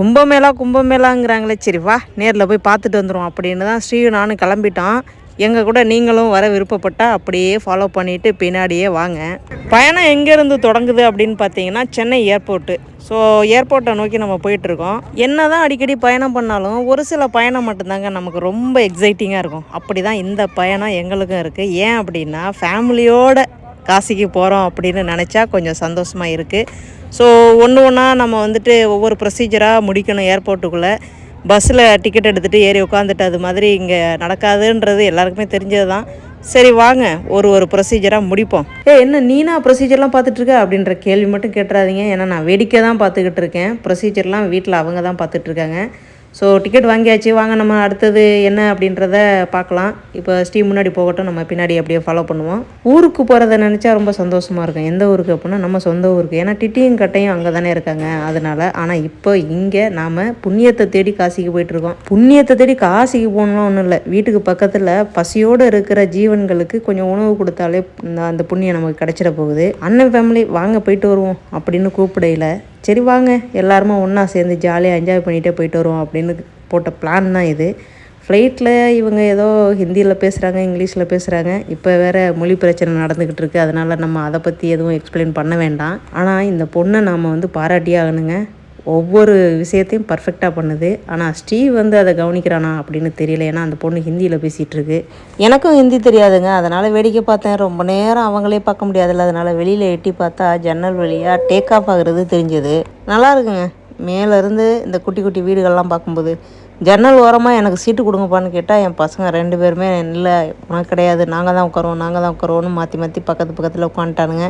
கும்பமேளா கும்பமேளாங்கிறாங்களே சரி வா நேரில் போய் பார்த்துட்டு வந்துடும் அப்படின்னு தான் ஸ்ரீ நானும் கிளம்பிட்டோம். எங்கள் கூட நீங்களும் வர விருப்பப்பட்டால் அப்படியே ஃபாலோ பண்ணிவிட்டு பின்னாடியே வாங்க. பயணம் எங்கேருந்து தொடங்குது அப்படின்னு பார்த்தீங்கன்னா சென்னை ஏர்போர்ட்டு ஸோ ஏர்போர்ட்டை நோக்கி நம்ம போயிட்டுருக்கோம். என்ன தான் அடிக்கடி பயணம் பண்ணாலும் ஒரு சில பயணம் மட்டும்தாங்க நமக்கு ரொம்ப எக்ஸைட்டிங்காக இருக்கும். அப்படி தான் இந்த பயணம் எங்களுக்கும் இருக்குது ஏன் அப்படின்னா ஃபேமிலியோட காசிக்கு போகிறோம் அப்படின்னு நினச்சா கொஞ்சம் சந்தோஷமாக இருக்குது ஸோ ஒன்று ஒன்றா நம்ம வந்துட்டு ஒவ்வொரு ப்ரொசீஜராக முடிக்கணும் ஏர்போர்ட்டுக்குள்ளே பஸ்ஸில் டிக்கெட் எடுத்துகிட்டு ஏறி உட்காந்துட்டு அது மாதிரி இங்கே நடக்காதுன்றது எல்லாருக்குமே தெரிஞ்சது தான் சரி வாங்க. ஒரு ஒரு ப்ரொசீஜராக முடிப்போம். ஏ என்ன நீனா ப்ரொசீஜர்லாம் பார்த்துட்ருக்க அப்படின்ற கேள்வி மட்டும் கேட்டுறாதீங்க. ஏன்னா நான் வேடிக்கை தான் பார்த்துக்கிட்டு இருக்கேன். ப்ரொசீஜர்லாம் வீட்டில் அவங்க தான் பார்த்துட்ருக்காங்க ஸோ டிக்கெட் வாங்கியாச்சு வாங்க நம்ம அடுத்தது என்ன அப்படின்றத பார்க்கலாம். இப்போ ஸ்டீம் முன்னாடி போகட்டும் நம்ம பின்னாடி அப்படியே ஃபாலோ பண்ணுவோம். ஊருக்கு போகிறத நினச்சா ரொம்ப சந்தோஷமாக இருக்கும். எந்த ஊருக்கு அப்படின்னா நம்ம சொந்த ஊருக்கு. ஏன்னா டிட்டியும் கட்டையும் அங்கே தானே இருக்காங்க. அதனால் ஆனால் இப்போ இங்கே நாம் புண்ணியத்தை தேடி காசிக்கு போயிட்டுருக்கோம். புண்ணியத்தை தேடி காசிக்கு போகணும்லாம் ஒன்றும் இல்லை. வீட்டுக்கு பக்கத்தில் பசியோடு இருக்கிற ஜீவன்களுக்கு கொஞ்சம் உணவு கொடுத்தாலே இந்த- அந்த புண்ணியம் நமக்கு கிடச்சிட போகுது. அண்ணன் ஃபேமிலி வாங்க போயிட்டு வருவோம் அப்படின்னு கூப்பிடையில சரி வாங்க எல்லாருமே ஒன்றா சேர்ந்து ஜாலியாக என்ஜாய் பண்ணிகிட்டே போயிட்டு வருவோம் அப்படின்னு போட்ட பிளான் தான் இது. ஃப்ளைட்டில் இவங்க ஏதோ ஹிந்தியில் பேசுகிறாங்க இங்கிலீஷில் பேசுகிறாங்க இப்போ வேறு மொழி பிரச்சனை நடந்துக்கிட்டு இருக்குது அதனால் நம்ம அதை பற்றி எதுவும் எக்ஸ்பிளைன் பண்ண வேண்டாம். ஆனால் இந்த பொண்ணை நாம் வந்து பாராட்டியே ஆகணுங்க. ஒவ்வொரு விஷயத்தையும் பர்ஃபெக்டாக பண்ணுது. ஆனால் ஸ்டீவ் வந்து அதை கவனிக்கிறானா அப்படின்னு தெரியல. ஏன்னா அந்த பொண்ணு ஹிந்தியில் பேசிகிட்ருக்கு எனக்கும் ஹிந்தி தெரியாதுங்க. அதனால் வேடிக்கை பார்த்தேன். ரொம்ப நேரம் அவங்களே பார்க்க முடியாதுல்ல. அதனால் வெளியில் எட்டி பார்த்தா ஜன்னல் வழியாக டேக் ஆஃப் ஆகுறது தெரிஞ்சது. நல்லா இருக்குங்க. மேலேருந்து இந்த குட்டி குட்டி வீடுகள்லாம் பார்க்கும்போது ஜன்னல் ஓரமாக எனக்கு சீட்டு கொடுங்கப்பான்னு கேட்டால் என் பசங்க ரெண்டு பேருமே இல்லை உனக்கு கிடையாது. நாங்கள் தான் உட்காருவோம். நாங்கள் தான் உட்காருவோன்னு மாற்றி மாற்றி பக்கத்து பக்கத்தில் உட்காந்துட்டானுங்க.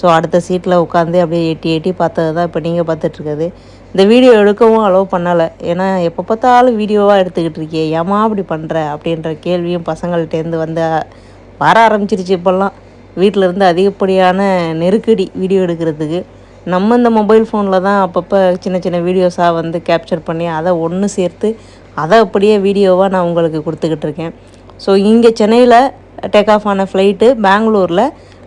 ஸோ அடுத்த சீட்டில் உட்காந்து அப்படியே எட்டி எட்டி பார்த்தது தான் இப்போ நீங்கள் பார்த்துட்ருக்குது இந்த வீடியோ எடுக்கவும் அலோவ் பண்ணலை. ஏன்னா எப்போ பார்த்தாலும் வீடியோவாக எடுத்துக்கிட்டு இருக்கியே. ஏமா அப்படி பண்ணுற அப்படின்ற கேள்வியும் பசங்கள்கிட்டேருந்து வந்து வர ஆரம்பிச்சிருச்சு இப்போல்லாம். வீட்டில் இருந்து அதிகப்படியான நெருக்கடி வீடியோ எடுக்கிறதுக்கு. நம்ம இந்த மொபைல் ஃபோனில் தான் அப்பப்போ சின்ன சின்ன வீடியோஸாக வந்து கேப்சர் பண்ணி அதை ஒன்று சேர்த்து அதை அப்படியே வீடியோவாக நான் உங்களுக்கு கொடுத்துக்கிட்டு இருக்கேன். ஸோ இங்கே சென்னையில் டேக் ஆஃப் ஆன ஃப்ளைட்டு பெங்களூரில்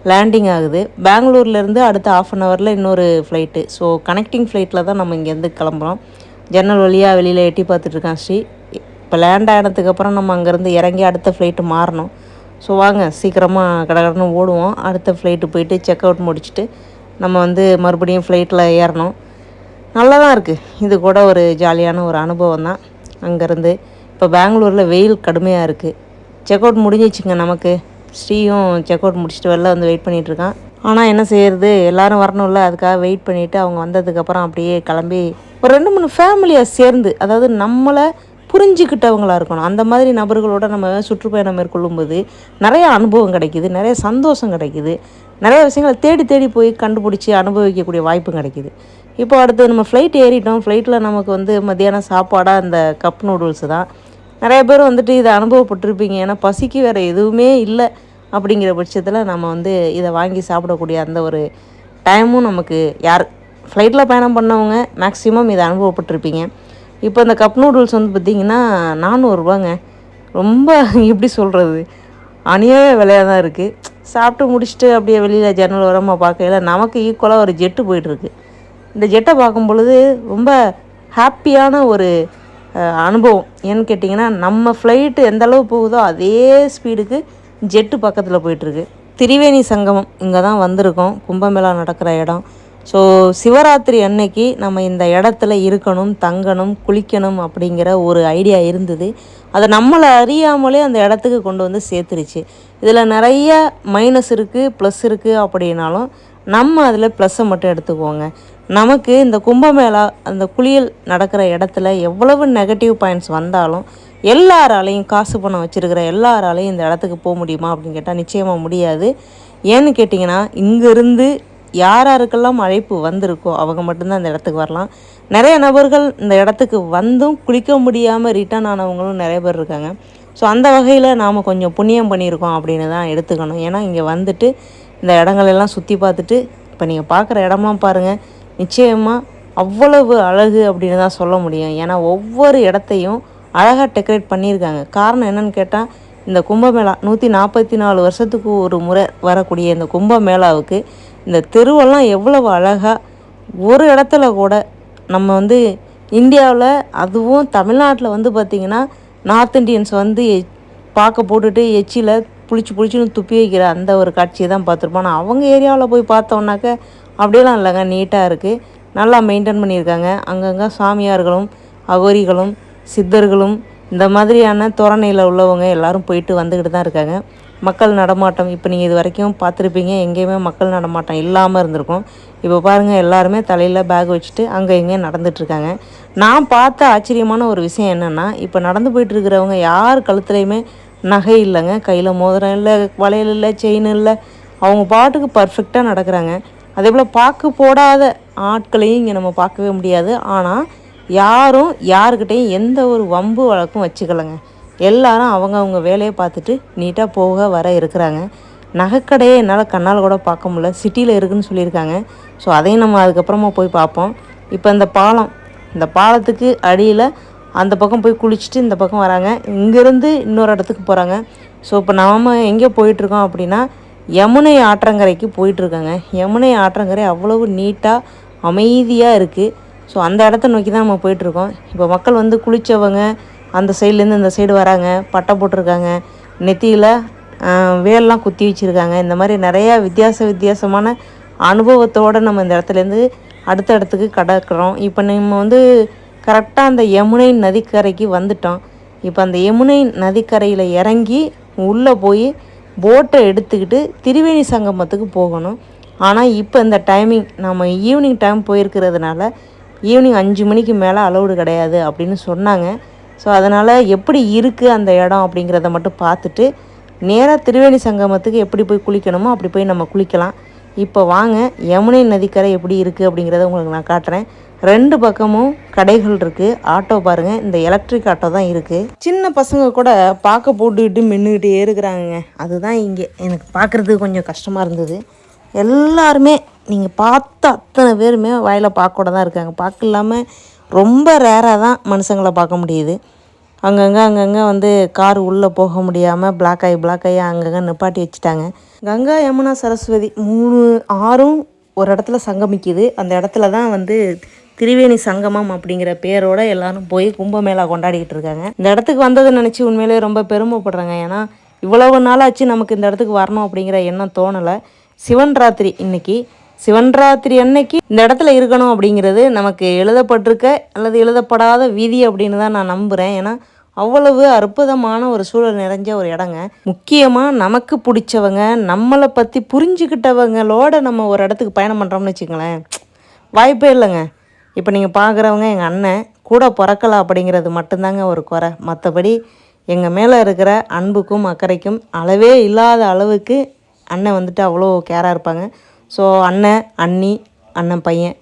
லேண்டிங் ஆகுது. பெங்களூர்லேருந்து அடுத்த ஆஃப் அன் ஹவரில் இன்னொரு ஃப்ளைட்டு ஸோ கனெக்டிங் ஃப்ளைட்டில் தான் நம்ம இங்கேருந்து கிளம்புறோம். ஜன்னல் வழியாக வெளியில் எட்டி பார்த்துட்ருக்கான் ஸ்ரீ. இப்போ லேண்ட் ஆனதுக்கப்புறம் நம்ம அங்கேருந்து இறங்கி அடுத்த ஃப்ளைட்டு மாறணும். ஸோ வாங்க சீக்கிரமாக கடகடன்னு ஓடுவோம். அடுத்த ஃப்ளைட்டு போயிட்டு செக் அவுட் முடிச்சுட்டு நம்ம வந்து மறுபடியும் ஃப்ளைட்டில் ஏறணும். நல்லா தான் இருக்குது இது கூட ஒரு ஜாலியான ஒரு அனுபவம் தான். அங்கேருந்து இப்போ பெங்களூரில் வெயில் கடுமையாக இருக்குது செக் அவுட் முடிஞ்சிச்சுங்க நமக்கு. ஸ்ரீயும் செக் அவுட் முடிச்சுட்டு வெளில வந்து வெயிட் பண்ணிகிட்ருக்கான் ஆனால் என்ன செய்கிறது எல்லோரும் வரணும்ல அதுக்காக வெயிட் பண்ணிவிட்டு அவங்க வந்ததுக்கப்புறம் அப்படியே கிளம்பி ஒரு ரெண்டு மூணு ஃபேமிலியாக சேர்ந்து அதாவது நம்மளை புரிஞ்சுக்கிட்டவங்களா இருக்கணும். அந்த மாதிரி நபர்களோட நம்ம சுற்றுப்பயணம் மேற்கொள்ளும்போது நிறைய அனுபவம் கிடைக்கிது நிறைய சந்தோஷம் கிடைக்கிது. நிறைய விஷயங்களை தேடி தேடி போய் கண்டுபிடிச்சி அனுபவிக்கக்கூடிய வாய்ப்பும் கிடைக்கிது. இப்போ அடுத்து நம்ம ஃப்ளைட் ஏறிட்டோம். ஃப்ளைட்டில் நமக்கு வந்து மத்தியானம் சாப்பாடாக அந்த கப் நூடுல்ஸ் தான். நிறைய பேர் வந்துட்டு இதை அனுபவப்பட்டிருப்பீங்க. ஏன்னா பசிக்கு வேறு எதுவுமே இல்லை அப்படிங்கிற பட்சத்தில் நம்ம வந்து இதை வாங்கி சாப்பிடக்கூடிய அந்த ஒரு டைமும் நமக்கு யார் ஃப்ளைட்டில் பயணம் பண்ணவங்க மேக்ஸிமம் இதை அனுபவப்பட்டிருப்பீங்க. இப்போ இந்த கப் நூடுல்ஸ் வந்து பார்த்திங்கன்னா நானூறுரூவாங்க ரொம்ப எப்படி சொல்கிறது அநியாய விலையாக தான் இருக்குது சாப்பிட்டு முடிச்சுட்டு அப்படியே வெளியில் ஜன்னல் ஓரமாக பார்க்கையில நமக்கு ஈக்குவலாக ஒரு ஜெட்டு போயிட்டுருக்கு இந்த ஜெட்டை பார்க்கும் பொழுது ரொம்ப ஹாப்பியான ஒரு அனுபவம். ஏன்னு கேட்டிங்கன்னா நம்ம ஃப்ளைட்டு எந்த அளவு போகுதோ அதே ஸ்பீடுக்கு ஜெட்டு பக்கத்தில் போயிட்டுருக்கு. திரிவேணி சங்கமம் இங்கே தான் வந்திருக்கோம். கும்பமேளா நடக்கிற இடம். ஸோ சிவராத்திரி அன்னைக்கு நம்ம இந்த இடத்துல இருக்கணும் தங்கணும் குளிக்கணும் அப்படிங்கிற ஒரு ஐடியா இருந்தது. அதை நம்மளை அறியாமலே அந்த இடத்துக்கு கொண்டு வந்து சேர்த்துருச்சு. இதில் நிறைய மைனஸ் இருக்குது ப்ளஸ் இருக்குது அப்படின்னாலும் நம்ம அதில் ப்ளஸ்ஸை மட்டும் எடுத்துக்குவோங்க நமக்கு இந்த கும்பமேளா அந்த குளியல் நடக்கிற இடத்துல எவ்வளவு நெகட்டிவ் பாயிண்ட்ஸ் வந்தாலும் எல்லாராலையும் காசு பணம் வச்சுருக்கிற எல்லாராலையும் இந்த இடத்துக்கு போக முடியுமா அப்படின்னு கேட்டால் நிச்சயமாக முடியாது. ஏன்னு கேட்டிங்கன்னா இங்கேருந்து யார் யாருக்கெல்லாம் அழைப்பு வந்திருக்கோ அவங்க மட்டும்தான் இந்த இடத்துக்கு வரலாம். நிறைய நபர்கள் இந்த இடத்துக்கு வந்தும் குளிக்க முடியாமல் ரிட்டர்ன் ஆனவங்களும் நிறைய பேர் இருக்காங்க. ஸோ அந்த வகையில் நாம் கொஞ்சம் புண்ணியம் பண்ணியிருக்கோம் அப்படின்னு தான் எடுத்துக்கணும். ஏன்னா இங்கே வந்துட்டு இந்த இடங்களெல்லாம் சுற்றி பார்த்துட்டு இப்போ நீங்கள் பார்க்குற இடமா பாருங்கள் நிச்சயமாக அவ்வளவு அழகு அப்படின்னு தான் சொல்ல முடியும். ஏன்னா ஒவ்வொரு இடத்தையும் அழகாக டெக்கரேட் பண்ணியிருக்காங்க. காரணம் என்னன்னு கேட்டால் இந்த கும்பமேளா நூற்றி நாற்பத்தி நாலு வருஷத்துக்கு ஒரு முறை வரக்கூடிய இந்த கும்பமேளாவுக்கு இந்த தெருவெல்லாம் எவ்வளவு அழகாக ஒரு இடத்துல கூட நம்ம வந்து இந்தியாவில் அதுவும் தமிழ்நாட்டில் வந்து பார்த்திங்கன்னா நார்த் இந்தியன்ஸ் வந்து எ- போட்டுட்டு எச்சியில் புளிச்சு புளிச்சுன்னு துப்பி வைக்கிற அந்த ஒரு காட்சியை தான் பார்த்துருப்போம். ஆனால் அவங்க ஏரியாவில் போய் பார்த்தோம்னாக்க அப்படியெல்லாம் இல்லைங்க. நீட்டாக இருக்குது நல்லா மெயின்டைன் பண்ணியிருக்காங்க. அங்கங்கே சாமியார்களும் அகோரிகளும் சித்தர்களும் இந்த மாதிரியான தோரணையில் உள்ளவங்க எல்லாரும் போயிட்டு வந்துக்கிட்டு தான் இருக்காங்க. மக்கள் நடமாட்டம் இப்போ நீங்கள் இது வரைக்கும் பார்த்துருப்பீங்க. எங்கேயுமே மக்கள் நடமாட்டம் இல்லாமல் இருந்திருக்கும். இப்போ பாருங்கள் எல்லாருமே தலையில் பேக் வச்சுட்டு அங்கே எங்கேயும் நடந்துகிட்ருக்காங்க நான் பார்த்த ஆச்சரியமான ஒரு விஷயம் என்னென்னா இப்போ நடந்து போயிட்டு இருக்கிறவங்க யார் கழுத்துலையுமே நகை இல்லைங்க. கையில் மோதிரம் இல்லை வளையல் இல்லை செயின் இல்லை. அவங்க பாட்டுக்கு பர்ஃபெக்டாக நடக்கிறாங்க. அதே போல் பாக்கு போடாத ஆட்களையும் இங்கே நம்ம பார்க்கவே முடியாது. ஆனால் யாரும் யாருக்கிட்டையும் எந்த ஒரு வம்பு வழக்கும் வச்சுக்கலைங்க. எல்லாரும் அவங்கவுங்க வேலையை பார்த்துட்டு நீட்டாக போக வர இருக்கிறாங்க. நகைக்கடையே என்னால் கண்ணால் கூட பார்க்க முடியல. சிட்டியில் இருக்குதுன்னு சொல்லியிருக்காங்க. ஸோ அதையும் நம்ம அதுக்கப்புறமா போய் பார்ப்போம். இப்போ இந்த பாலம் இந்த பாலத்துக்கு அடியில் அந்த பக்கம் போய் குளிச்சுட்டு இந்த பக்கம் வராங்க. இங்கேருந்து இன்னொரு இடத்துக்கு போகிறாங்க ஸோ இப்போ நாம் எங்கே போயிட்டுருக்கோம் அப்படின்னா யமுனை ஆற்றங்கரைக்கு போயிட்டுருக்காங்க. யமுனை ஆற்றங்கரை அவ்வளவு நீட்டாக அமைதியாக இருக்குது ஸோ அந்த இடத்த நோக்கி தான் நம்ம போயிட்டுருக்கோம். இப்போ மக்கள் வந்து குளித்தவங்க அந்த சைட்லேருந்து இந்த சைடு வராங்க பட்டை போட்டிருக்காங்க நெத்தியில் வேல்லாம் குத்தி வச்சுருக்காங்க. இந்த மாதிரி நிறையா வித்தியாச வித்தியாசமான அனுபவத்தோடு நம்ம இந்த இடத்துலேருந்து அடுத்த இடத்துக்கு கடக்கிறோம் இப்போ நம்ம வந்து கரெக்டாக அந்த யமுனை நதிக்கரைக்கு வந்துட்டோம். இப்போ அந்த யமுனை நதிக்கரையில் இறங்கி உள்ளே போய் போட்டை எடுத்துக்கிட்டு திரிவேணி சங்கமத்துக்கு போகணும். ஆனால் இப்போ இந்த டைமிங் நம்ம ஈவினிங் டைம் போயிருக்கிறதுனால ஈவினிங் அஞ்சு மணிக்கு மேலே அலௌடு கிடையாது அப்படின்னு சொன்னாங்க. ஸோ அதனால் எப்படி இருக்குது அந்த இடம் அப்படிங்கிறத மட்டும் பார்த்துட்டு நேராக திரிவேணி சங்கமத்துக்கு எப்படி போய் குளிக்கணுமோ அப்படி போய் நம்ம குளிக்கலாம். இப்போ வாங்க யமுனை நதிக்கரை எப்படி இருக்குது அப்படிங்கிறத உங்களுக்கு நான் காட்டுறேன். ரெண்டு பக்கமும் கடைகள் இருக்குது ஆட்டோ பாருங்கள் இந்த எலக்ட்ரிக் ஆட்டோ தான் இருக்குது சின்ன பசங்க கூட பார்க்க போட்டுக்கிட்டு மின்னுக்கிட்டே இருக்கிறாங்க அதுதான் இங்கே. எனக்கு பார்க்குறதுக்கு கொஞ்சம் கஷ்டமாக இருந்தது. எல்லாருமே நீங்கள் பார்த்த அத்தனை பேருமே வாயில் பார்க்கோட தான் இருக்காங்க. பார்க்க இல்லாமல் ரொம்ப ரேராக தான் மனுஷங்களை பார்க்க முடியுது. அங்கங்கே அங்கங்கே வந்து கார் உள்ளே போக முடியாமல் பிளாக் ஆகி பிளாக் ஆகி அங்கங்கே நிப்பாட்டி வச்சுட்டாங்க. கங்கா யமுனா சரஸ்வதி மூணு ஆறும் ஒரு இடத்துல சங்கமிக்குது. அந்த இடத்துல தான் வந்து திரிவேணி சங்கமம் அப்படிங்கிற பேரோட எல்லாரும் போய் கும்பமேளா கொண்டாடிக்கிட்டு இருக்காங்க. இந்த இடத்துக்கு வந்ததை நினச்சி உண்மையிலேயே ரொம்ப பெருமைப்படுறாங்க. ஏன்னா இவ்வளவு நாளாச்சு நமக்கு இந்த இடத்துக்கு வரணும் அப்படிங்கிற எண்ணம் தோணலை. சிவன் ராத்திரி இன்னைக்கு. சிவன் ராத்திரி அன்னைக்கு இந்த இடத்துல இருக்கணும் அப்படிங்கிறது நமக்கு எழுதப்பட்டிருக்க அல்லது எழுதப்படாத விதி அப்படின்னு தான் நான் நம்புகிறேன் ஏன்னா அவ்வளவு அற்புதமான ஒரு சூழல் நிறைஞ்ச ஒரு இடங்க. முக்கியமாக நமக்கு பிடிச்சவங்க நம்மளை பற்றி புரிஞ்சுக்கிட்டவங்களோட நம்ம ஒரு இடத்துக்கு பயணம் பண்ணுறோம்னு வச்சுங்களேன் வாய்ப்பே இல்லைங்க. இப்போ நீங்கள் பார்க்குறவங்க எங்கள் அண்ணன் கூட பிறக்கலை அப்படிங்கிறது மட்டும்தாங்க ஒரு குறை. மற்றபடி எங்கள் மேலே இருக்கிற அன்புக்கும் அக்கறைக்கும் அளவே இல்லாத அளவுக்கு அண்ணன் வந்துட்டு அவ்வளோ கேராக இருப்பாங்க. ஸோ அண்ணன் அண்ணி அண்ணன் பையன்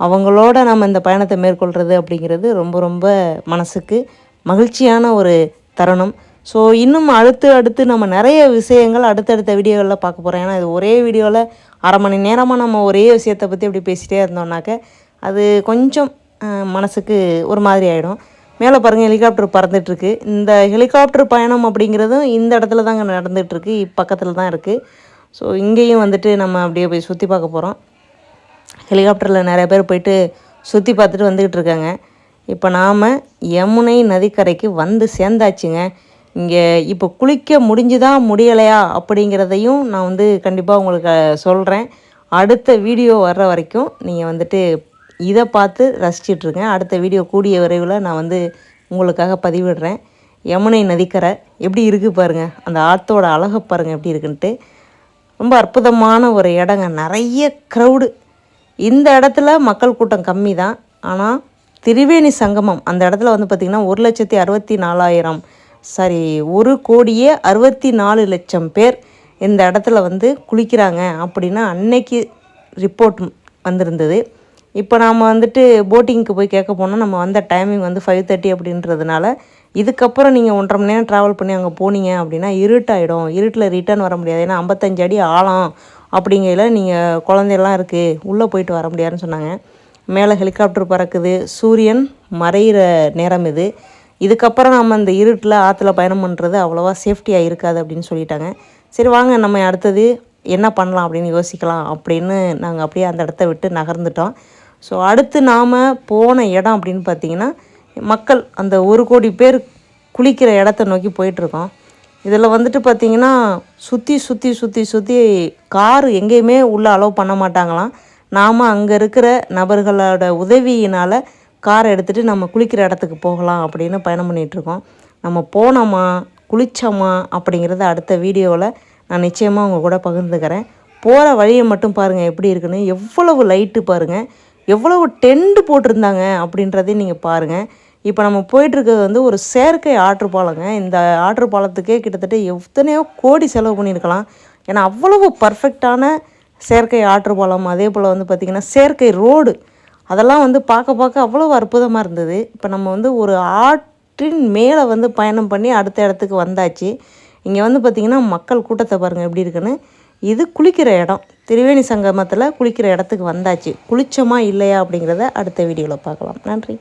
அவங்களோட நம்ம இந்த பயணத்தை மேற்கொள்கிறது அப்படிங்கிறது ரொம்ப ரொம்ப மனசுக்கு மகிழ்ச்சியான ஒரு தருணம். ஸோ இன்னும் அடுத்து அடுத்து நம்ம நிறைய விஷயங்கள் அடுத்தடுத்த வீடியோவில் பார்க்க போகிறோம் ஏன்னா இது ஒரே வீடியோவில் அரை மணி நேரமாக நம்ம ஒரே விஷயத்தை பற்றி அப்படி பேசிகிட்டே இருந்தோம்னாக்க அது கொஞ்சம் மனதுக்கு மனசுக்கு ஒரு மாதிரி ஆகிடும் மேலே பாருங்கள் ஹெலிகாப்டர் பறந்துட்டுருக்கு. இந்த ஹெலிகாப்டர் பயணம் அப்படிங்கிறதும் இந்த இடத்துல தாங்க நடந்துகிட்ருக்கு பக்கத்தில் தான் இருக்குது ஸோ இங்கேயும் வந்துட்டு நம்ம அப்படியே போய் சுற்றி பார்க்க போகிறோம் ஹெலிகாப்டரில் நிறைய பேர் போயிட்டு சுற்றி பார்த்துட்டு வந்துக்கிட்டு இருக்காங்க. இப்போ நாம் யமுனை நதிக்கரைக்கு வந்து சேர்ந்தாச்சுங்க. இங்கே இப்போ குளிக்க முடிஞ்சுதா முடியலையா அப்படிங்கிறதையும் நான் வந்து கண்டிப்பாக உங்களுக்கு சொல்கிறேன் அடுத்த வீடியோ வர்ற வரைக்கும் நீங்கள் வந்துட்டு இதை பார்த்து ரசிச்சிட்ருங்க. அடுத்த வீடியோ கூடிய விரைவில் நான் வந்து உங்களுக்காக பதிவிடுறேன். யமுனை நதிக்கரை எப்படி இருக்குது பாருங்கள் அந்த ஆற்றோட அழகை பாருங்கள் எப்படி இருக்குன்ட்டு. ரொம்ப அற்புதமான ஒரு இடங்க. நிறைய க்ரௌடு இந்த இடத்துல மக்கள் கூட்டம் கம்மி தான் ஆனால் திரிவேணி சங்கமம் அந்த இடத்துல வந்து பார்த்திங்கன்னா ஒரு லட்சத்தி அறுபத்தி நாலாயிரம் சாரி ஒரு கோடியே அறுபத்தி நாலு லட்சம் பேர் இந்த இடத்துல வந்து குளிக்கிறாங்க. அப்படின்னா அன்னைக்கு ரிப்போர்ட் வந்திருந்தது. இப்போ நாம் வந்துட்டு போட்டிங்க்கு போய் கேட்க போனால் நம்ம வந்த டைமிங் வந்து ஃபைவ் தேர்ட்டி அப்படின்றதுனால இதுக்கப்புறம் நீங்கள் ஒன்றரை மணி நேரம் ட்ராவல் பண்ணி அங்கே போனீங்க அப்படின்னா இருட்டாயிடும். இருட்டில் ரிட்டர்ன் வர முடியாது. ஏன்னா ஐம்பத்தஞ்சு அடி ஆழம் அப்படிங்கையில் நீங்கள் குழந்தையெல்லாம் இருக்குது உள்ளே போயிட்டு வர முடியாதுன்னு சொன்னாங்க. மேலே ஹெலிகாப்டர் பறக்குது. சூரியன் மறையிற நேரம் இது. இதுக்கப்புறம் நம்ம இந்த இருட்டில் ஆற்றுல பயணம் பண்ணுறது அவ்வளோவா சேஃப்டியாக இருக்காது அப்படின்னு சொல்லிட்டாங்க. சரி வாங்க நம்ம அடுத்தது என்ன பண்ணலாம் அப்படின்னு யோசிக்கலாம் அப்படின்னு நாங்கள் அப்படியே அந்த இடத்த விட்டு நகர்ந்துட்டோம். ஸோ அடுத்து நாம் போன இடம் அப்படின்னு பார்த்தீங்கன்னா மக்கள் அந்த ஒரு கோடி பேர் குளிக்கிற இடத்த நோக்கி போயிட்டுருக்கோம். இதில் வந்துட்டு பார்த்தீங்கன்னா சுற்றி சுற்றி சுற்றி சுற்றி கார் எங்கேயுமே உள்ளே அலோவ் பண்ண மாட்டாங்களாம். நாம் அங்கே இருக்கிற நபர்களோட உதவியினால் காரை எடுத்துகிட்டு நம்ம குளிக்கிற இடத்துக்கு போகலாம் அப்படின்னு பயணம் பண்ணிகிட்ருக்கோம் நம்ம போனோமா குளித்தோமா அப்படிங்கிறத அடுத்த வீடியோவில் நான் நிச்சயமாக உங்கள் கூட பகிர்ந்துக்கிறேன். போகிற வழியை மட்டும் பாருங்கள் எப்படி இருக்குன்னு. எவ்வளவு லைட்டு பாருங்கள் எவ்வளவு டென்ட் போட்டிருந்தாங்க அப்படின்றதையும் நீங்கள் பாருங்கள் இப்போ நம்ம போயிட்டுருக்கிறது வந்து ஒரு செயற்கை ஆற்று பாலங்க. இந்த ஆற்று பாலத்துக்கே கிட்டத்தட்ட எத்தனையோ கோடி செலவு பண்ணியிருக்கலாம். ஏன்னா அவ்வளவு பர்ஃபெக்டான செயற்கை ஆற்று பாலம் அதே போல் வந்து பார்த்திங்கன்னா செயற்கை ரோடு. அதெல்லாம் வந்து பார்க்க பார்க்க அவ்வளோ அற்புதமாக இருந்தது. இப்போ நம்ம வந்து ஒரு ஆற்றின் மேலே வந்து பயணம் பண்ணி அடுத்த இடத்துக்கு வந்தாச்சு. இங்கே வந்து பார்த்திங்கன்னா மக்கள் கூட்டத்தை பாருங்கள் எப்படி இருக்குன்னு. இது குளிக்கிற இடம். திரிவேணி சங்கமத்தில் குளிக்கிற இடத்துக்கு வந்தாச்சு. குளிச்சோமா இல்லையா அப்படிங்கிறத அடுத்த வீடியோவில் பார்க்கலாம். நன்றி.